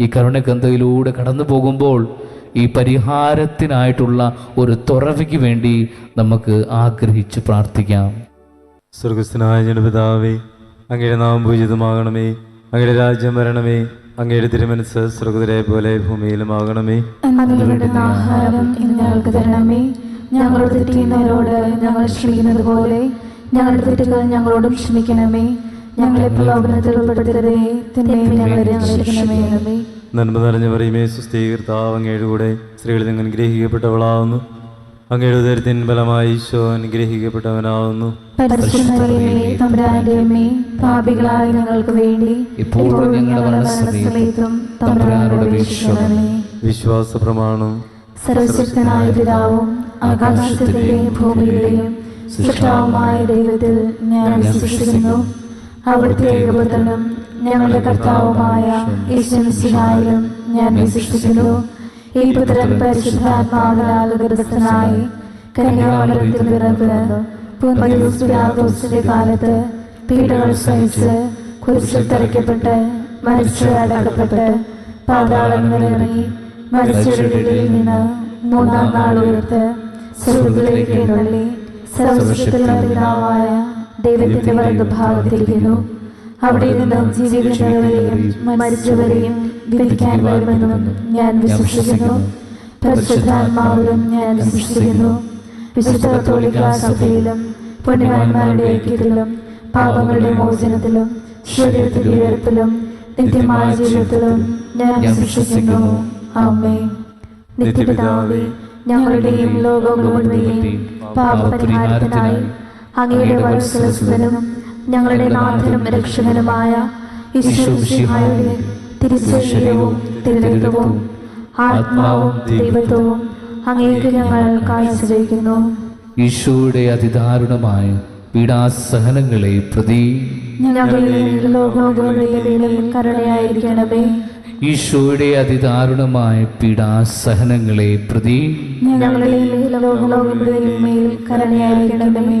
ഈ കരുണക്കന്തയിലൂടെ കടന്നു പോകുമ്പോൾ ഈ പരിഹാരത്തിനായിട്ടുള്ള ഒരു തുറവയ്ക്ക് വേണ്ടി നമുക്ക് ആഗ്രഹിച്ച് പ്രാർത്ഥിക്കാം. സ്വർഗസ്ഥനായ ജനപിതാവേ അങ്ങയുടെ നാം പൂജിതമാകണമേ. അങ്ങയുടെ രാജ്യം വരണമേ. അങ്ങയുടെ തിരുമനസ് സ്വർഗതരെ പോലെ ഭൂമിയിലുമാകണമേ. ആഹാരം ഞങ്ങൾക്ക് തരണമേ. ഞങ്ങളോട് തെറ്റിയുന്നവരോട് ഞങ്ങൾ ക്ഷമിക്കുന്നത് പോലെ ഞങ്ങളുടെ തെറ്റുകൾ ഞങ്ങളോടും ക്ഷമിക്കണമേ. ഞങ്ങളെ തിന്മയും ഞങ്ങളെ രക്ഷിക്കണമേ. നന്മ നിറഞ്ഞ പറയുമേ സുസ്ഥീകർത്താവ് അങ്ങയുടെ സ്ത്രീകളിൽ നിന്ന് അനുഗ്രഹിക്കപ്പെട്ടവളാവുന്നു. അങ്ങയുടെ ഉദരത്തിൻ ബലമായി ഈശോ അനുഗ്രഹിക്കപ്പെട്ടവനാവുന്നു. പാപികളായ ഞങ്ങൾക്ക് വേണ്ടി വിശ്വാസ പ്രമാണം സർവശക്തനായ പിതാവും ഭൂമിയുടെയും സൃഷ്ടാവുമായ ദൈവത്തിൽ ഞാൻ വിശ്വസിക്കുന്നു. അവിടുത്തെ ഏകപുത്രനും ഞങ്ങളുടെ കർത്താവുമായ ഈശ്വരനായാലും ഞാൻ വിശ്വസിക്കുന്നു. ഈ പുത്രൻ പരിശുദ്ധാത്മാവിനാൽ ഗർഭസ്ഥനായി കന്യാമരത്തിൽ പിറന്ന് പുനരുസ്തുരാഘോഷത്തിന്റെ കാലത്ത് പീഡകൾ സഹിച്ച് കുരിശിൽ തറയ്ക്കപ്പെട്ട് മരിച്ച് അടക്കപ്പെട്ട് മരിച്ചവരുടെ നിന്ന് മൂന്നാം നാൾ ഉയർത്ത് സ്വർഗത്തിലേക്ക് തള്ളി സർവശക്തിയുള്ള പിതാവായ ദൈവത്തിന്റെ വലതുഭാഗത്തിരിക്കുന്നു അവിടെ നിന്ന് ജീവിക്കുന്നവരെയും മരിച്ചവരെയും വിധിക്കാൻ വരുമെന്നും ഞാൻ വിശ്വസിക്കുന്നു. പരിശുദ്ധാത്മാവിലും ഞാൻ വിശ്വസിക്കുന്നു. വിശുദ്ധ കത്തോലിക്കാ സഭയിലും പുണ്യവാന്മാരുടെ ഐക്യത്തിലും പാപങ്ങളുടെ മോചനത്തിലും ശരീരത്തിന്റെ ഉയർപ്പിലും നിത്യമായ ജീവിതത്തിലും ഞാൻ വിശ്വസിക്കുന്നു. അമ്മേ നിത്യപിതാവേ ഞങ്ങളുടെയും ലോകം മുഴുവനെയും പാപപരിഹാരത്തിനായി അങ്ങയുടെ വയസ്സിലും ഞങ്ങളുടെ നാഥനും രക്ഷകനുമായ ഈശ്വരയുടെ തിരുശരീരവും തിരുരക്തവും ആത്മാവും ദൈവത്വവും അങ്ങേക്ക് ഞങ്ങൾ കാഴ്ചവയ്ക്കുന്നു ഈശോയുടെ അതിദാരുണമായ പീഡാസഹനങ്ങളെ പ്രതി കരുണയായിരിക്കണമേ. ഈശോയുടെ അതിദാരുണമായ പീഡാസഹനങ്ങളെ പ്രതി ഞങ്ങളിലെ കരുണയായിരിക്കണമേ.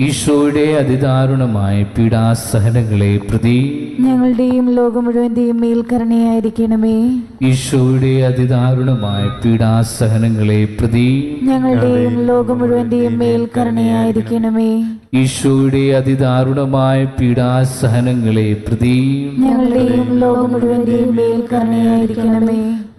ഈശോയുടെ അതിദാരുണമായ പീഡാസഹനങ്ങളെ പ്രതി ഞങ്ങളുടെയും ലോകം മുഴുവന്റെയും മേൽ കരുണയായിരിക്കണമേ. ഈശോയുടെ അതിദാരുണമായ പീഡാസഹനങ്ങളെ പ്രതി ഞങ്ങളുടെയും ലോകം മുഴുവന്റെയും മേൽ കരുണയായിരിക്കണമേ. ഈശോയുടെ അതിദാരുണമായ പീഡാസഹനങ്ങളെ പ്രതി ഞങ്ങളുടെയും ലോകം മുഴുവന്റെയും മേൽ കരുണയായിരിക്കണമേ.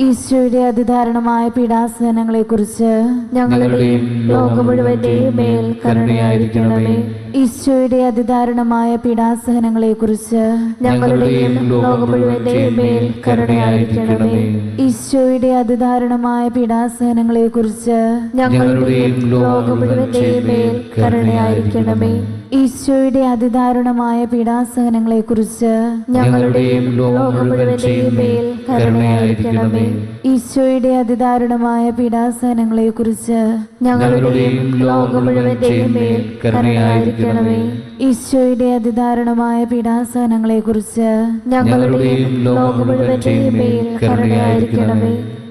ഈശോയുടെ അതിധാരണമായ പീഡാസനങ്ങളെ കുറിച്ച് ഞങ്ങളുടെയും ലോകം മുഴുവന്റെയും മേൽ കരുണയായിരിക്കണമേ. ഈശോയുടെ അതിദാരുണമായ പീഡാസഹനങ്ങളെ കുറിച്ച് ഞങ്ങളുടെയും ലോകം മുഴുവന്റെയും മേൽ കരുണയായിരിക്കണമേ. ഈശോയുടെ അതിദാരുണമായ പീഡാസഹനങ്ങളെ കുറിച്ച് ഞങ്ങളുടെയും ലോകം മുഴുവന്റെയും മേൽ കരുണയായിരിക്കണമേ. ഈശോയുടെ അതിദാരുണമായ പീഡാസഹനങ്ങളെ കുറിച്ച് ഞങ്ങളുടെയും കരുണയായിരിക്കണമേ. ഈശോയുടെ അതിദാരുണമായ പീഡാസഹനങ്ങളെ കുറിച്ച് ഞങ്ങളുടെയും ലോകം മുഴുവന്റെയും മേൽ കരുണയായിരിക്കണമേ. ഈശോയുടെ അതിദാരുണമായ പീഡാസഹനങ്ങളെ കുറിച്ച് ഞങ്ങളുടെയും ലോകം മുഴുവന്റെയും മേൽ കരുണയായിരിക്കണമേ.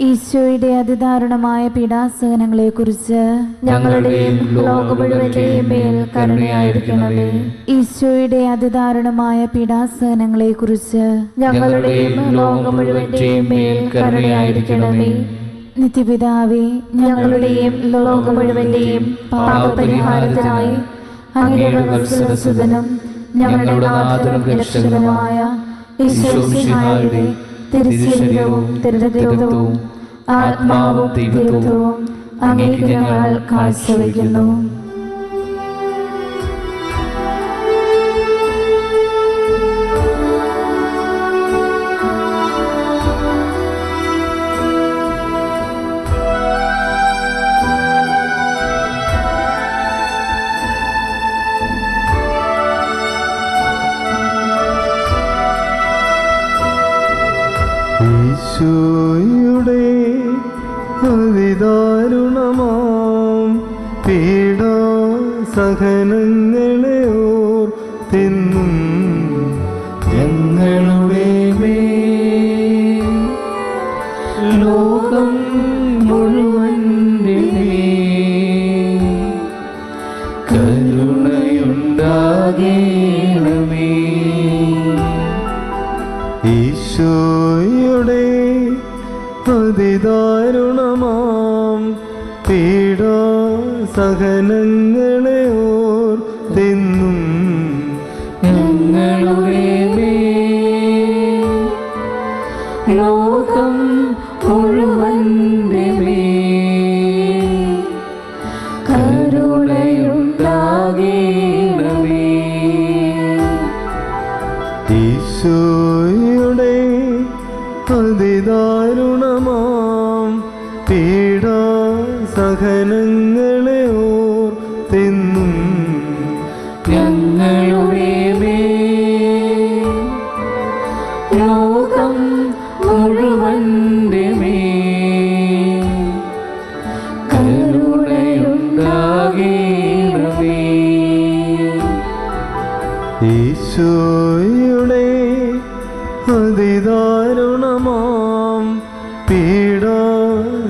ഈശോയുടെ അതിദാരുണമായ പീഡാസഹനങ്ങളെക്കുറിച്ച് ഞങ്ങളുടെയും ലോകം മുഴുവന്റെയും മേൽ കരുണയായിരിക്കണമേ. ഈശോയുടെ അതിദാരുണമായ പീഡാസഹനങ്ങളെക്കുറിച്ച് ഞങ്ങളുടെയും ലോകം മുഴുവന്റെയും മേൽ കരുണയായിരിക്കണമേ. നിത്യപിതാവേ ഞങ്ങളുടെയും ലോകം മുഴുവന്റെയും പാപപരിഹാരത്തിനായി അങ്ങയുടെ ഞങ്ങളുടെ നാഥനും രക്ഷകനുമായ ഈശോയുടെ തിരുശരീരവും തിരുരക്തവും ആത്മാവും ദൈവത്വവും അങ്ങേക്ക് ഞങ്ങൾ കാഴ്ചവെക്കുന്നു പീഡ സഹനങ്ങളെ ഓർത്തിന്നും ഞങ്ങളുടെ മേ ലോകം മുഴുവൻ കരുണയുണ്ടാകേണമേ. ഈശോയുടെ അതിദാരുണമാം പീഡ സഹനങ്ങളെ ഓർത്തിന്നും ഞങ്ങളുടെ ലോകം മുഴുവന്റെ കരുണയുണ്ടാകേണമേ. ഈശോയുടെ അതിദാരുണമാം. പീഡ സഹനങ്ങളെ ഓർത്തിന്നും ഞങ്ങളുടെ ലോകം മുഴുവന്റെ കരുണയുണ്ടാകേണമേ ഈശോയുടെ അതിദാരുണമാം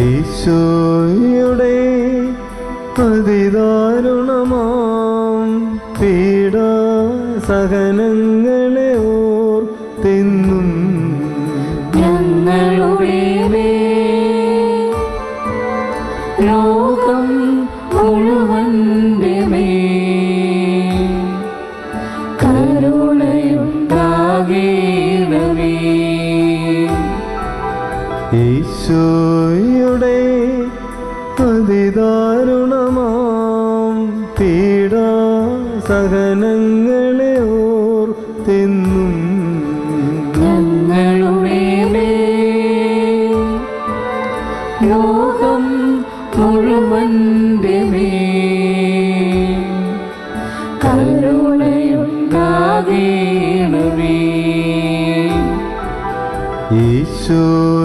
ഈശോയുടെ അതിദാരുണമാം പീഡാ സഹനങ്ങളെ ഓർ ഓർത്തിന്നും ഞങ്ങളുടെ ലോകം മുഴുവന്റെ മേൽ കരുണയുണ്ടാകേണമേ. ഈശോയുടെ സഹനങ്ങളെ ഓർത്തിന്നും ഞങ്ങളുടെ മേൽ ലോകം മുഴുവന്റെ മേൽ കരുണയുണ്ടാകേണമേ. ഈശോയുടെ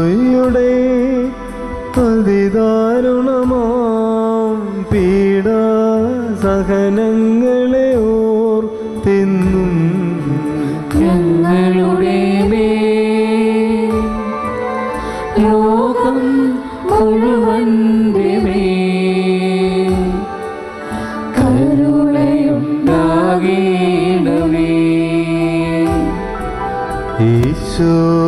ഈശോയുടെ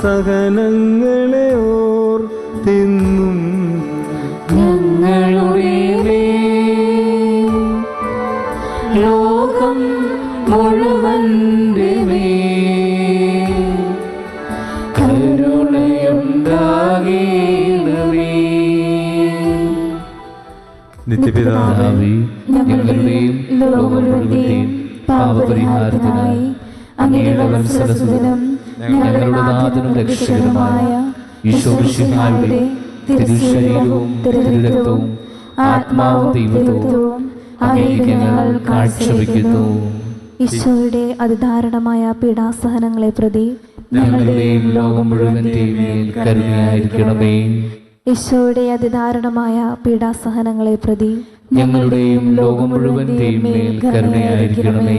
സഹനങ്ങളെ ഓർത്തിന്നും ഞങ്ങളുടെ മേൽ ലോകം മുഴുവൻ നിത്യപിതാവേ ഞങ്ങളുടെയും പാപപരിഹാരത്തിനായി അങ്ങയുടെ വത്സരസുതനും ഞങ്ങളുടെ നാഥനും രക്ഷകനുമായ ഈശോമിശിഹായുടെ തിരുശരീരവും തിരുരക്തവും ആത്മാവും ദൈവത്വവും അങ്ങേക്ക് ഞങ്ങൾ കാഴ്ചവെക്കുന്നു ഈശോയുടെ അതിദാരുണമായ പീഡാസഹനങ്ങളെ പ്രതി ഞങ്ങളുടെയും ലോകം മുഴുവൻ മേൽ കരുണയായിരിക്കണമേ. ഈശോയുടെ അതിദാരുണമായ പീഡാസഹനങ്ങളെ പ്രതി ഞങ്ങളുടെയും ലോകം മുഴുവൻ മേൽ കരുണയായിരിക്കണമേ.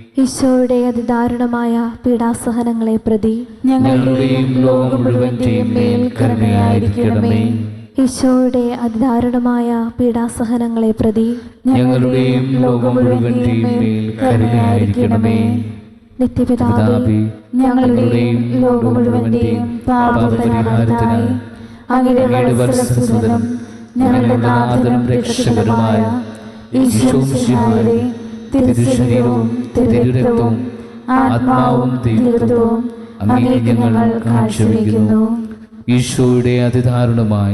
ഈശോയുടെ അതിദാരുണമായ പീഡാസഹനങ്ങളെ പ്രതി ഞങ്ങളുടെയും ലോകം മുഴുവന്റെയും മേൽ കരുണയായിരിക്കണമേ. ഈശോയുടെ അതിദാരുണമായ പീഡാസഹനങ്ങളെ പ്രതി ഞങ്ങളുടെയും ലോകം മുഴുവന്റെയും മേൽ കരുണയായിരിക്കണമേ. നിത്യപിതാവേ പിതാവേ, ഞങ്ങളുടെയും ലോകം മുഴുവന്റെയും പാപപരിഹാരത്തിനായി. അങ്ങയുടെ വത്സരസുതനും ഞങ്ങളുടെ നാഥനും ഈശോ ഈശോമിശിഹായുടെ തിരുശരീരവും ആത്മാവും ഞങ്ങൾ കാഴ്ചവെക്കുന്നു. ഈശോയുടെ അതിദാരുണമായ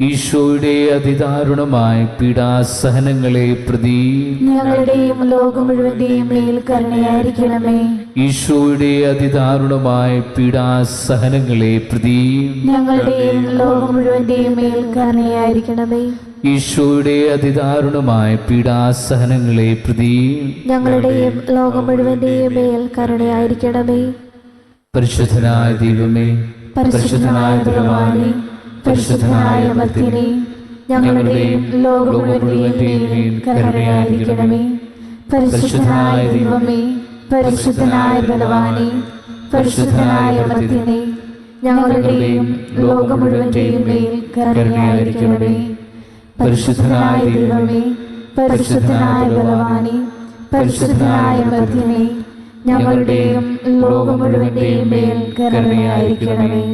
ഈശോയുടെ അതിദാരുണമായ പീഡാസഹനങ്ങളെ പ്രതി ഞങ്ങളുടെയും ലോകം മുഴുവന്റെയും മേൽ കരുണയായിരിക്കണമേ. ഈശോയുടെ അതിദാരുണമായ പീഡാസഹനങ്ങളെ പ്രതി ഞങ്ങളുടെയും ലോകം മുഴുവന്റെയും മേൽ കരുണയായിരിക്കണമേ. ഈശോയുടെ അതിദാരുണമായ പീഡാസഹനങ്ങളെ പ്രതി ഞങ്ങളുടെയും ലോകം മുഴുവന്റെയും മേൽ കരുണയായിരിക്കണമേ. പരിശുദ്ധനായ ദൈവമേ പരിശുദ്ധനായ ബലവാനെ പരിശുദ്ധനായ ഭക്തിനെ ഞങ്ങളുടെയും ലോകം മുഴുവന്റെയും കരുണയായിരിക്കണമേ. പരിശുദ്ധനായ ദൈവമേ പരിശുദ്ധനായ ബലവാനെ പരിശുദ്ധനായ ഭക്തിനെ ഞങ്ങളുടെയും ലോകം മുഴുവന്റെയും മേൽ കരുണയായിരിക്കണമേ. പരിശുദ്ധനായ ദൈവമേ പരിശുദ്ധനായ ബലവാനെ പരിശുദ്ധനായ ഭക്തിനെ ഞങ്ങളുടെയും ലോകം മുഴുവന്റെയും മേൽ കരുണയായിരിക്കണമേ.